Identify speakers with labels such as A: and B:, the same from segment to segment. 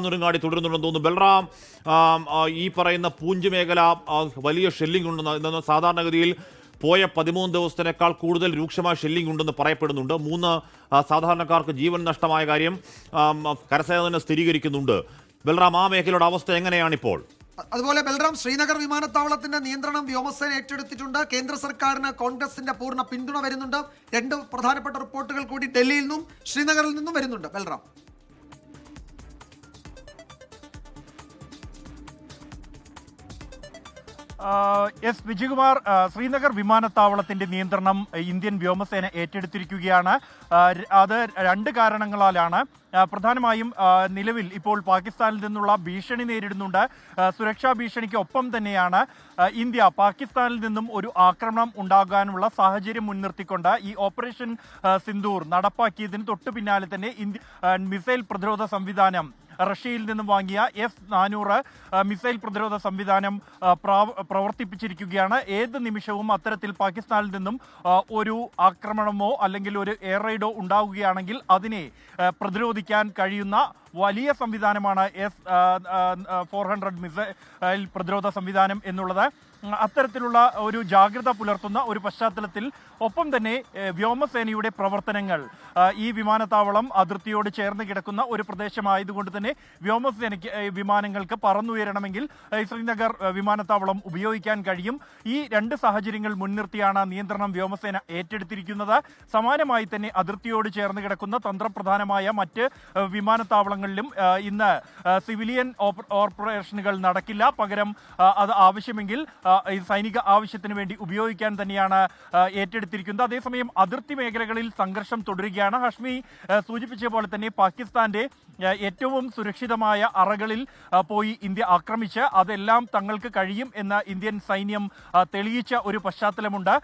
A: നുരങ്ങാടി തുടരുന്നുണ്ടെന്ന് തോന്നുന്നു. ബൽറാം ഈ പറയുന്ന പൂഞ്ച് മേഖല വലിയ ഷെല്ലിംഗ് ഉണ്ടെന്ന് സാധാരണഗതിയിൽ പോയ പതിമൂന്ന് ദിവസത്തിനേക്കാൾ കൂടുതൽ രൂക്ഷമായ ഷെല്ലിംഗ് ഉണ്ടെന്ന് പറയപ്പെടുന്നുണ്ട്. മൂന്ന് സാധാരണക്കാർക്ക് ജീവൻ നഷ്ടമായ കാര്യം കരസേന തന്നെ സ്ഥിരീകരിക്കുന്നുണ്ട്. ബൽറാം ആ മേഖലയുടെ അവസ്ഥ എങ്ങനെയാണിപ്പോൾ?
B: അതുപോലെ ബൽറാം ശ്രീനഗർ വിമാനത്താവളത്തിന്റെ നിയന്ത്രണം വ്യോമസേന ഏറ്റെടുത്തിട്ടുണ്ട്. കേന്ദ്ര സർക്കാരിന് കോൺഗ്രസിന്റെ പൂർണ പിന്തുണ വരുന്നുണ്ട്. രണ്ട് പ്രധാനപ്പെട്ട റിപ്പോർട്ടുകൾ കൂടി ഡൽഹിയിൽ നിന്നും ശ്രീനഗറിൽ നിന്നും വരുന്നുണ്ട്. ബൽറാം.
C: എസ് വിജയകുമാർ ശ്രീനഗർ വിമാനത്താവളത്തിന്റെ നിയന്ത്രണം ഇന്ത്യൻ വ്യോമസേന ഏറ്റെടുത്തിരിക്കുകയാണ്. അത് രണ്ട് കാരണങ്ങളാലാണ്. പ്രധാനമായും നിലവിൽ ഇപ്പോൾ പാകിസ്ഥാനിൽ നിന്നുള്ള ഭീഷണി നേരിടുന്നുണ്ട്. സുരക്ഷാ ഭീഷണിക്ക് ഒപ്പം തന്നെയാണ് ഇന്ത്യ പാകിസ്ഥാനിൽ നിന്നും ഒരു ആക്രമണം ഉണ്ടാകാനുള്ള സാഹചര്യം മുൻനിർത്തിക്കൊണ്ട് ഈ ഓപ്പറേഷൻ സിന്ദൂർ നടപ്പാക്കിയതിന് തൊട്ടു പിന്നാലെ തന്നെ ഇന്ത്യ മിസൈൽ പ്രതിരോധ സംവിധാനം റഷ്യയിൽ നിന്നും വാങ്ങിയ എസ് നാനൂറ് മിസൈൽ പ്രതിരോധ സംവിധാനം പ്രവർത്തിപ്പിച്ചിരിക്കുകയാണ്. ഏത് നിമിഷവും അത്തരത്തിൽ പാകിസ്ഥാനിൽ നിന്നും ഒരു ആക്രമണമോ അല്ലെങ്കിൽ ഒരു എയർ റൈഡോ ഉണ്ടാവുകയാണെങ്കിൽ അതിനെ പ്രതിരോധിക്കാൻ കഴിയുന്ന വലിയ സംവിധാനമാണ് എസ് ഫോർ ഹൺഡ്രഡ് മിസൈൽ പ്രതിരോധ സംവിധാനം എന്നുള്ളത്. അത്തരത്തിലുള്ള ഒരു ജാഗ്രത പുലർത്തുന്ന ഒരു പശ്ചാത്തലത്തിൽ ഒപ്പം തന്നെ വ്യോമസേനയുടെ പ്രവർത്തനങ്ങൾ ഈ വിമാനത്താവളം അതിർത്തിയോട് ചേർന്ന് കിടക്കുന്ന ഒരു പ്രദേശമായതുകൊണ്ട് തന്നെ വ്യോമസേനയ്ക്ക് വിമാനങ്ങൾക്ക് പറന്നുയരണമെങ്കിൽ ശ്രീനഗർ വിമാനത്താവളം ഉപയോഗിക്കാൻ കഴിയും. ഈ രണ്ട് സാഹചര്യങ്ങൾ മുൻനിർത്തിയാണ് നിയന്ത്രണം വ്യോമസേന ഏറ്റെടുത്തിരിക്കുന്നത്. സമാനമായി തന്നെ അതിർത്തിയോട് ചേർന്ന് കിടക്കുന്ന തന്ത്രപ്രധാനമായ മറ്റ് വിമാനത്താവളങ്ങളിലും ഇന്ന് സിവിലിയൻ ഓപ്പ- ഓപ്പറേഷനുകൾ നടക്കില്ല. പകരം അത് ആവശ്യമെങ്കിൽ സൈനിക ആവശ്യത്തിന് വേണ്ടി ഉപയോഗിക്കാൻ തന്നെയാണ് ഏറ്റെടുത്തിരിക്കുന്നത്. അതേസമയം അതിർത്തി മേഖലകളിൽ സംഘർഷം തുടരുകയാണ്. ഹഷ്മി സൂചിപ്പിച്ച പോലെ തന്നെ പാകിസ്ഥാന്റെ ഏറ്റവും സുരക്ഷിതമായ അറകളിൽ പോയി ഇന്ത്യ ആക്രമിച്ച് അതെല്ലാം തങ്ങൾക്ക് കഴിയും എന്ന് ഇന്ത്യൻ സൈന്യം തെളിയിച്ച ഒരു പശ്ചാത്തലമുണ്ട്.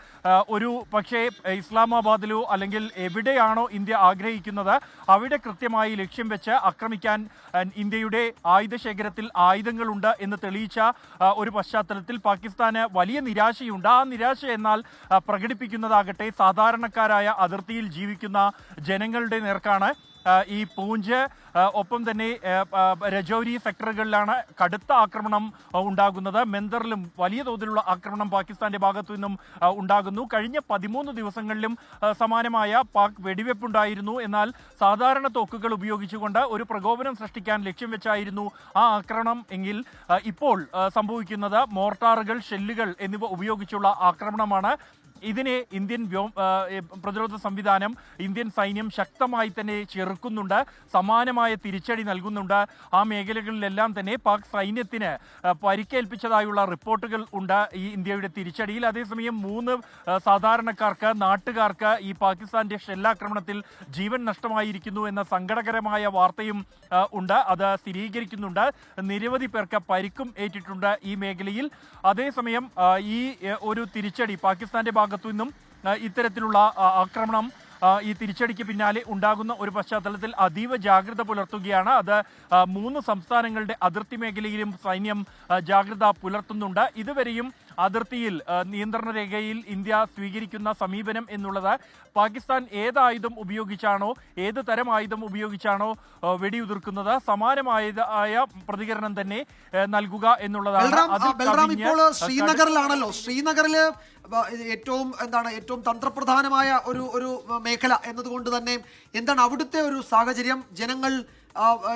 C: ഒരു പക്ഷേ ഇസ്ലാമാബാദിലോ അല്ലെങ്കിൽ എവിടെയാണോ ഇന്ത്യ ആഗ്രഹിക്കുന്നത് അവിടെ കൃത്യമായി ലക്ഷ്യം വെച്ച് ആക്രമിക്കാൻ ഇന്ത്യയുടെ ആയുധ ശേഖരത്തിൽ ആയുധങ്ങളുണ്ട് എന്ന് തെളിയിച്ച ഒരു പശ്ചാത്തലത്തിൽ പാകിസ്ഥാന് വലിയ നിരാശയുണ്ട്. ആ നിരാശ എന്നാൽ പ്രകടിപ്പിക്കുന്നതാകട്ടെ സാധാരണക്കാരായ അതിർത്തിയിൽ ജീവിക്കുന്ന ജനങ്ങളുടെ നേർക്കാണ്. ഈ പൂഞ്ച് ഒപ്പം തന്നെ രജൗരി സെക്ടറുകളിലാണ് കടുത്ത ആക്രമണം ഉണ്ടാകുന്നത്. മെന്തറിലും വലിയ തോതിലുള്ള ആക്രമണം പാകിസ്ഥാന്റെ ഭാഗത്തു നിന്നും ഉണ്ടാകുന്നു. കഴിഞ്ഞ പതിമൂന്ന് ദിവസങ്ങളിലും സമാനമായ പാക് വെടിവെപ്പുണ്ടായിരുന്നു. എന്നാൽ സാധാരണ തോക്കുകൾ ഉപയോഗിച്ചുകൊണ്ട് ഒരു പ്രകോപനം സൃഷ്ടിക്കാൻ ലക്ഷ്യം വെച്ചായിരുന്നു ആ ആക്രമണം. എങ്കിൽ ഇപ്പോൾ സംഭവിക്കുന്നത് മോർട്ടാറുകൾ ഷെല്ലുകൾ എന്നിവ ഉപയോഗിച്ചുള്ള ആക്രമണമാണ്. ഇതിനെ ഇന്ത്യൻ വ്യോമ പ്രതിരോധ സംവിധാനം ഇന്ത്യൻ സൈന്യം ശക്തമായി തന്നെ ചെറുക്കുന്നുണ്ട് സമാനമായ തിരിച്ചടി നൽകുന്നുണ്ട്. ആ മേഖലകളിലെല്ലാം തന്നെ പാക് സൈന്യത്തിന് പരിക്കേൽപ്പിച്ചതായുള്ള റിപ്പോർട്ടുകൾ ഉണ്ട് ഈ ഇന്ത്യയുടെ തിരിച്ചടിയിൽ. അതേസമയം മൂന്ന് സാധാരണക്കാർക്ക് നാട്ടുകാർക്ക് ഈ പാകിസ്ഥാന്റെ ഷെല്ലാക്രമണത്തിൽ ജീവൻ നഷ്ടമായിരിക്കുന്നു എന്ന സങ്കടകരമായ വാർത്തയും ഉണ്ട്. അത് സ്ഥിരീകരിക്കുന്നുണ്ട്. നിരവധി പേർക്ക് പരിക്കും ഏറ്റിട്ടുണ്ട് ഈ മേഖലയിൽ. അതേസമയം ഈ ഒരു തിരിച്ചടി പാകിസ്ഥാന്റെ ഭാഗത്തു നിന്നും ഇത്തരത്തിലുള്ള ആക്രമണം ഈ തിരിച്ചടിക്ക് പിന്നാലെ ഉണ്ടാകുന്ന ഒരു പശ്ചാത്തലത്തിൽ അതീവ ജാഗ്രത പുലർത്തുകയാണ്. അത് മൂന്ന് സംസ്ഥാനങ്ങളുടെ അതിർത്തി മേഖലയിലും സൈന്യം ജാഗ്രത പുലർത്തുന്നുണ്ട്. ഇതുവരെയും അതിർത്തിയിൽ നിയന്ത്രണ രേഖയിൽ ഇന്ത്യ സ്വീകരിക്കുന്ന സമീപനം എന്നുള്ളത് പാകിസ്ഥാൻ ഏത് ആയുധം ഉപയോഗിച്ചാണോ ഏത് തരം ആയുധം ഉപയോഗിച്ചാണോ വെടിയുതിർക്കുന്നത് സമാനമായ പ്രതികരണം തന്നെ നൽകുക എന്നുള്ളതാണ്.
B: ഇപ്പോൾ ശ്രീനഗറിലാണല്ലോ. ശ്രീനഗറിൽ ഏറ്റവും എന്താണ് ഏറ്റവും തന്ത്രപ്രധാനമായ ഒരു ഒരു മേഖല എന്നതുകൊണ്ട് തന്നെ എന്താണ് അവിടുത്തെ ഒരു സാഹചര്യം? ജനങ്ങൾ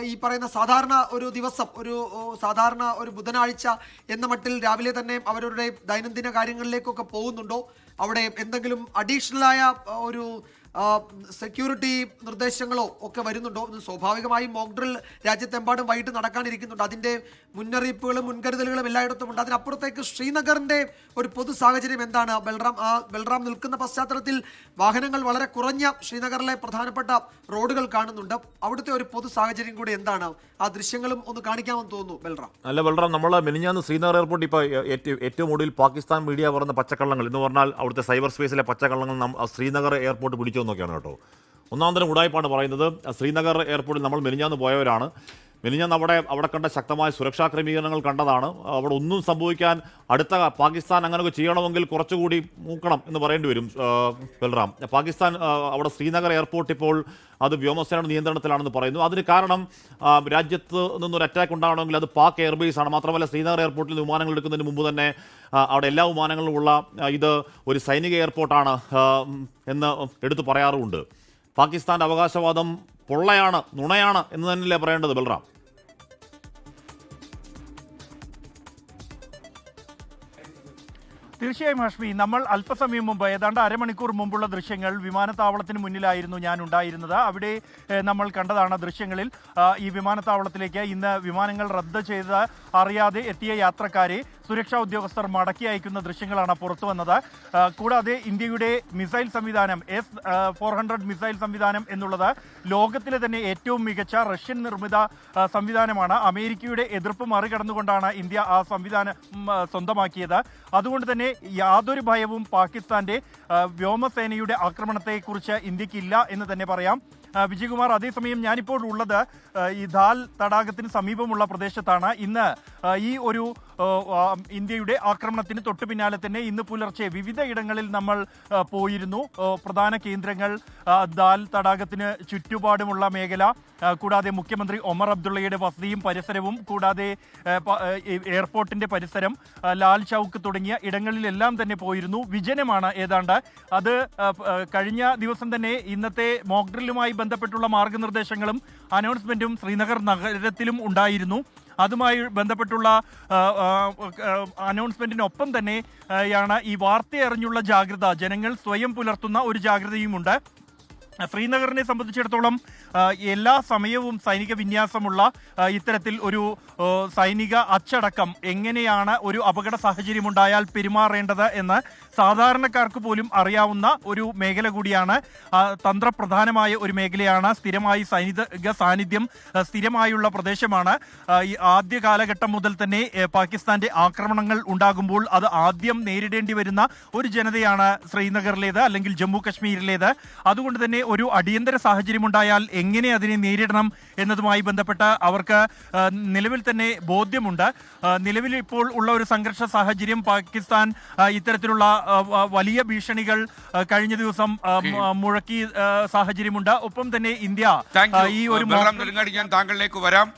B: ഈ പറയുന്ന സാധാരണ ഒരു ദിവസം ഒരു സാധാരണ ഒരു ബുധനാഴ്ച എന്ന മട്ടിൽ രാവിലെ തന്നെ അവരുടെ ദൈനംദിന കാര്യങ്ങളിലേക്കൊക്കെ പോകുന്നുണ്ടോ? അവിടെ എന്തെങ്കിലും അഡീഷണലായ ഒരു സെക്യൂരിറ്റി നിർദ്ദേശങ്ങളോ ഒക്കെ വരുന്നുണ്ടോ? സ്വാഭാവികമായും മോക്ക് ഡ്രിൽ രാജ്യത്തെമ്പാടും വൈകിട്ട് നടക്കാനിരിക്കുന്നുണ്ട്. അതിന്റെ മുന്നറിയിപ്പുകളും മുൻകരുതലുകളും എല്ലായിടത്തും ഉണ്ട്. അതിനപ്പുറത്തേക്ക് ശ്രീനഗറിന്റെ ഒരു പൊതു സാഹചര്യം എന്താണ്? ബൽറാം ആ ബൽറാം നിൽക്കുന്ന പശ്ചാത്തലത്തിൽ വാഹനങ്ങൾ വളരെ കുറഞ്ഞ ശ്രീനഗറിലെ പ്രധാനപ്പെട്ട റോഡുകൾ കാണുന്നുണ്ട്. അവിടുത്തെ ഒരു പൊതു സാഹചര്യം കൂടി എന്താണ്? ആ ദൃശ്യങ്ങളും ഒന്ന് കാണിക്കാമെന്ന് തോന്നുന്നു ബൽറാം.
A: അല്ല ബൽറാം നമ്മൾ മിനിഞ്ഞാന്ന് ശ്രീനഗർ എയർപോർട്ട് ഇപ്പോൾ ഏറ്റവും ഒടുവിൽ പാകിസ്ഥാൻ മീഡിയ പറഞ്ഞ പച്ചക്കള്ളങ്ങൾ. എന്ന് പറഞ്ഞാൽ അവിടുത്തെ സൈബർ സ്പേസിലെ പച്ചക്കള്ളങ്ങൾ ശ്രീനഗർ എയർപോർട്ട് പിടിച്ചു എന്നൊക്കെയാണ് കേട്ടോ. ഒന്നാം തരം ഉടായ്പാണ് പറയുന്നത്. ശ്രീനഗർ എയർപോർട്ടിൽ നമ്മൾ മെലിഞ്ഞാന്ന് പോയവരാണ്. മെലിഞ്ഞന്ന് അവിടെ അവിടെ കണ്ട ശക്തമായ സുരക്ഷാ ക്രമീകരണങ്ങൾ കണ്ടതാണ്. അവിടെ ഒന്നും സംഭവിക്കാൻ അടുത്ത പാകിസ്ഥാൻ അങ്ങനെയൊക്കെ ചെയ്യണമെങ്കിൽ കുറച്ചുകൂടി മൂക്കണം എന്ന് പറയേണ്ടി വരും ബൽറാം. പാകിസ്ഥാൻ അവിടെ ശ്രീനഗർ എയർപോർട്ട് ഇപ്പോൾ അത് വ്യോമസേനയുടെ നിയന്ത്രണത്തിലാണെന്ന് പറയുന്നു. അതിന് കാരണം രാജ്യത്ത് നിന്നൊരു അറ്റാക്ക് ഉണ്ടാവണമെങ്കിൽ അത് പാക് എയർബേസ് ആണ്. മാത്രമല്ല ശ്രീനഗർ എയർപോർട്ടിൽ നിന്ന് വിമാനങ്ങൾ എടുക്കുന്നതിന് മുമ്പ് തന്നെ അവിടെ എല്ലാ വിമാനങ്ങളിലും ഉള്ള ഇത് ഒരു സൈനിക എയർപോർട്ടാണ് എന്ന് എടുത്തു പറയാറുമുണ്ട്. പാകിസ്ഥാന്റെ അവകാശവാദം പൊള്ളയാണ് നുണയാണ് എന്ന് തന്നെയല്ലേ പറയേണ്ടത് ബൽറാം?
C: തീർച്ചയായും ഹഷ്മി നമ്മൾ അല്പസമയം മുമ്പ് ഏതാണ്ട് അരമണിക്കൂർ മുമ്പുള്ള ദൃശ്യങ്ങൾ വിമാനത്താവളത്തിന് മുന്നിലായിരുന്നു ഞാൻ ഉണ്ടായിരുന്നത്. അവിടെ നമ്മൾ കണ്ടതാണ് ദൃശ്യങ്ങളിൽ ഈ വിമാനത്താവളത്തിലേക്ക് ഇന്ന് വിമാനങ്ങൾ റദ്ദ് ചെയ്ത് അറിയാതെ എത്തിയ യാത്രക്കാരെ സുരക്ഷാ ഉദ്യോഗസ്ഥർ മടക്കി അയക്കുന്ന ദൃശ്യങ്ങളാണ് പുറത്തു വന്നത്. കൂടാതെ ഇന്ത്യയുടെ മിസൈൽ സംവിധാനം എസ് ഫോർ ഹൺഡ്രഡ് മിസൈൽ സംവിധാനം എന്നുള്ളത് ലോകത്തിലെ തന്നെ ഏറ്റവും മികച്ച റഷ്യൻ നിർമ്മിത സംവിധാനമാണ്. അമേരിക്കയുടെ എതിർപ്പ് മറികടന്നുകൊണ്ടാണ് ഇന്ത്യ ആ സംവിധാനം സ്വന്തമാക്കിയത്. അതുകൊണ്ട് തന്നെ യാതൊരു ഭയവും പാകിസ്ഥാന്റെ വ്യോമസേനയുടെ ആക്രമണത്തെക്കുറിച്ച് ഇന്ത്യക്കില്ല എന്ന് തന്നെ പറയാം. വിജയകുമാർ അതേസമയം ഞാനിപ്പോൾ ഉള്ളത് ഈ ദാൽ തടാകത്തിന് സമീപമുള്ള പ്രദേശത്താണ്. ഇന്ന് ഈ ഒരു ഇന്ത്യയുടെ ആക്രമണത്തിന് തൊട്ടു പിന്നാലെ തന്നെ ഇന്ന് പുലർച്ചെ വിവിധ ഇടങ്ങളിൽ നമ്മൾ പോയിരുന്നു. പ്രധാന കേന്ദ്രങ്ങൾ ദാൽ തടാകത്തിന് ചുറ്റുപാടുമുള്ള മേഖല കൂടാതെ മുഖ്യമന്ത്രി ഒമർ അബ്ദുള്ളയുടെ വസതിയും പരിസരവും കൂടാതെ എയർപോർട്ടിന്റെ പരിസരം ലാൽ ചൗക്ക് തുടങ്ങിയ ഇടങ്ങളിലെല്ലാം തന്നെ പോയിരുന്നു. വിജനമാണ് ഏതാണ്ട്. അത് കഴിഞ്ഞ ദിവസം തന്നെ ഇന്നത്തെ മോക്ക് ഡ്രില്ലുമായി ബന്ധപ്പെട്ടുള്ള മാർഗനിർദ്ദേശങ്ങളും അനൗൺസ്മെന്റും ശ്രീനഗർ നഗരത്തിലും ഉണ്ടായിരുന്നു. അതുമായി ബന്ധപ്പെട്ടുള്ള അനൗൺസ്മെന്റിനൊപ്പം തന്നെയാണ് ഈ വാർത്തയറിഞ്ഞുള്ള ജാഗ്രത. ജനങ്ങൾ സ്വയം പുലർത്തുന്ന ഒരു ജാഗ്രതയുമുണ്ട്. ശ്രീനഗറിനെ സംബന്ധിച്ചിടത്തോളം എല്ലാ സമയവും സൈനിക വിന്യാസമുള്ള ഇത്തരത്തിൽ ഒരു സൈനിക അച്ചടക്കം എങ്ങനെയാണ് ഒരു അപകട സാഹചര്യമുണ്ടായാൽ പെരുമാറേണ്ടത് എന്ന് സാധാരണക്കാർക്ക് പോലും അറിയാവുന്ന ഒരു മേഖല കൂടിയാണ് തന്ത്രപ്രധാനമായ ഒരു മേഖലയാണ് സ്ഥിരമായി സൈനിക സാന്നിധ്യം സ്ഥിരമായുള്ള പ്രദേശമാണ്. ആദ്യ കാലഘട്ടം മുതൽ തന്നെ പാകിസ്ഥാന്റെ ആക്രമണങ്ങൾ ഉണ്ടാകുമ്പോൾ അത് ആദ്യം നേരിടേണ്ടി വരുന്ന ഒരു ജനതയാണ് ശ്രീനഗറിലേത് അല്ലെങ്കിൽ ജമ്മു കശ്മീരിലേത്. അതുകൊണ്ട് തന്നെ ഒരു അടിയന്തര സാഹചര്യമുണ്ടായാൽ എങ്ങനെ അതിനെ നേരിടണം എന്നതുമായി ബന്ധപ്പെട്ട് അവർക്ക് നിലവിൽ തന്നെ ബോധ്യമുണ്ട്. നിലവിൽ ഇപ്പോൾ ഉള്ള ഒരു സംഘർഷ സാഹചര്യം പാകിസ്ഥാൻ ഇത്തരത്തിലുള്ള വലിയ ഭീഷണികൾ കഴിഞ്ഞ ദിവസം മുഴക്കി സാഹചര്യമുണ്ട്. ഒപ്പം തന്നെ ഇന്ത്യ ഈ ഒരു
D: ഞാൻ താങ്കളിലേക്ക് വരാം.